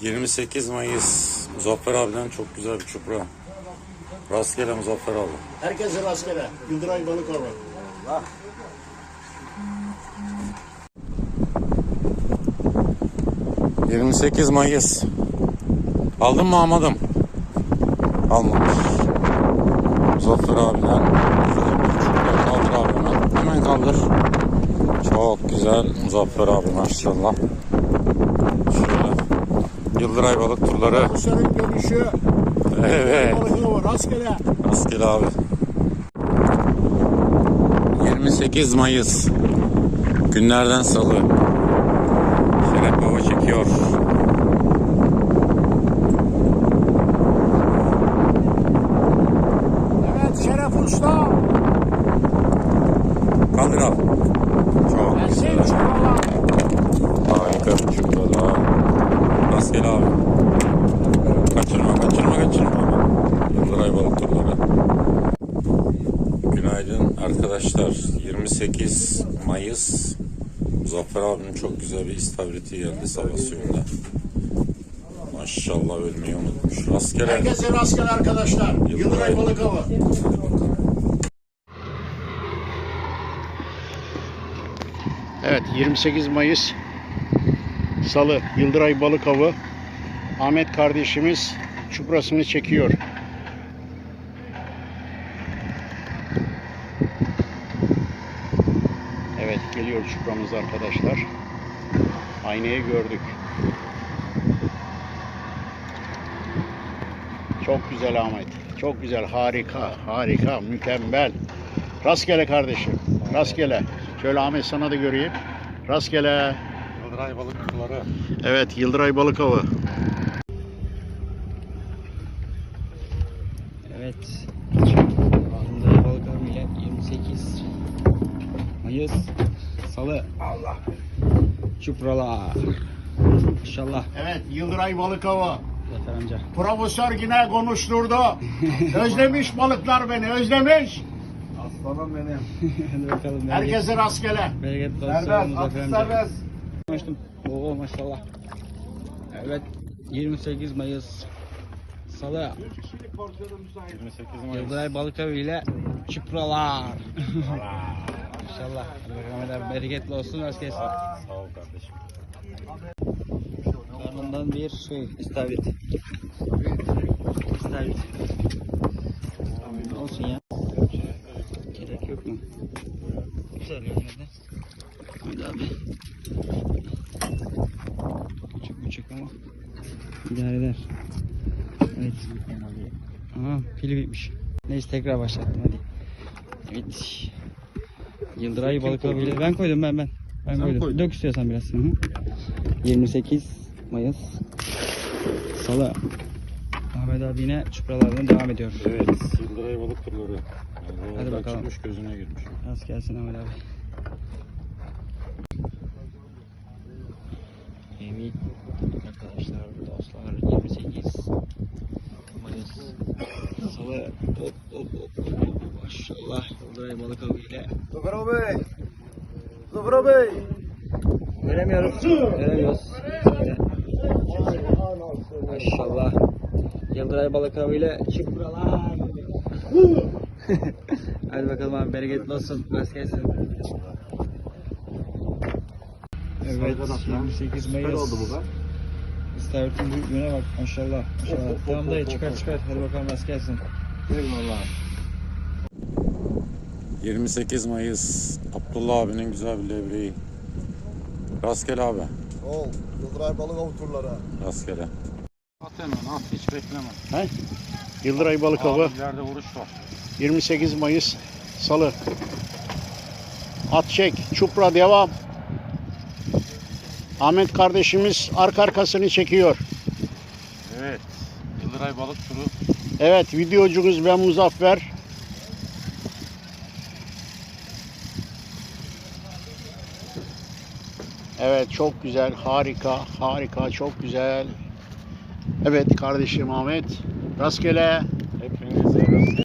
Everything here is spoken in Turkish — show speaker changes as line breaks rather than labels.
28 Mayıs Muzaffer abiden çok güzel bir çupra. Rastgele Muzaffer abi.
Herkese rastgele. Yıldıray balık avı.
28 Mayıs. Aldın mı Ahmet'im? Almamış. Muzaffer abiden. Kaldır abi hemen. Hemen kaldır. Çok güzel Muzaffer abi maşallah. Yıldıray balık turları.
Kuşların görüşü.
Evet.
Balık avı. Rastgele.
Rastgele abi. 28 Mayıs. Günlerden salı. Şeref Baba çekiyor.
Evet Şeref Usta.
Kaldır abi. Çok
Gelsin
güzel.
çuvala.
Harika bir daha. Rastgele abi. Kaçırma, kaçırma, kaçırma. Yıldıray balık turları. Günaydın arkadaşlar. 28 Mayıs. Muzaffer abinin çok güzel bir istavriti geldi sabah suyunda. Maşallah ölmeyi unutmuş. Rastgele.
Herkese rastgele arkadaşlar. Yıldıray balık avı. Evet 28 Mayıs Salı Yıldıray Balık Avı Ahmet kardeşimiz çuprasını çekiyor. Evet geliyor çupramız arkadaşlar. Aynayı gördük. Çok güzel Ahmet. Çok güzel. Harika. Harika. Mükemmel. Rastgele kardeşim. Rastgele. Şöyle Ahmet sana da göreyim. Rastgele.
Yıldıray balık turları.
Evet Yıldıray Balık Avı.
Evet. Ahmet Balık Avı ile 28 Mayıs Salı. Allah. Çupralar. İnşallah.
Evet Yıldıray Balık Avı.
Yeter amca.
Profesör yine konuşturdu. özlemiş balıklar beni. Özlemiş.
Aslanım benim.
Hadi bakalım.
Herkese rastgele.
bereket olsun.
Serbest,
amca.
serbest.
Açtım. Oo maşallah. Evet. 28 Mayıs Salı.
28 Mayıs.
Yıldıray Balık Avı ile Çupralar. İnşallah. Hadi bakalım. Bereketli olsun. Gelsin.
Sağ ol kardeşim.
Karnından bir şey istavrit. İstavrit. Olsun ya. Gerek yok mu? Güzel ya Hadi abi. Küçük küçük ama idare eder. Evet. Aha pili bitmiş. Neyse tekrar başlattım hadi. Evet. Yıldıray balık avıyla. Ben koydum ben ben. Ben koydum. Dök istiyorsan biraz. Hı hı. 28 Mayıs Salı Ahmet abi yine çupralarına devam ediyor.
Evet, Yıldıray balık turları. Yani
Hadi
oradan
bakalım.
Çıkmış gözüne girmiş.
Az gelsin Ahmet abi. Evet arkadaşlar dostlar 28 Mayıs Salı hop hop hop hop maşallah Yıldıray balık avı ile
Zıfra Bey. Zıfra Bey.
Göremiyorum. Göremiyoruz. Maşallah. Yıldıray balık avıyla çupralar. Hadi bakalım abi bereketli olsun. Rast gelsin. Evet 28 Mayıs.
oldu bu be.
İstavrit'in büyüklüğüne bak maşallah. Maşallah. Tamam dayı çıkar çıkar. Hadi bakalım rast gelsin.
Eyvallah.
28 Mayıs. Abdullah abinin güzel bir levreği. Rastgele abi.
Ol. Yıldıray balık avı turları.
Rastgele. At hemen at hiç bekleme.
Yıldıray Balık Avı.
Abi ileride vuruş var.
28 Mayıs Salı. At çek. Çupra devam. Ahmet kardeşimiz arka arkasını çekiyor.
Evet. Yıldıray balık turu.
Evet videocumuz ben Muzaffer. Evet çok güzel harika harika çok güzel. Evet kardeşim Ahmet rastgele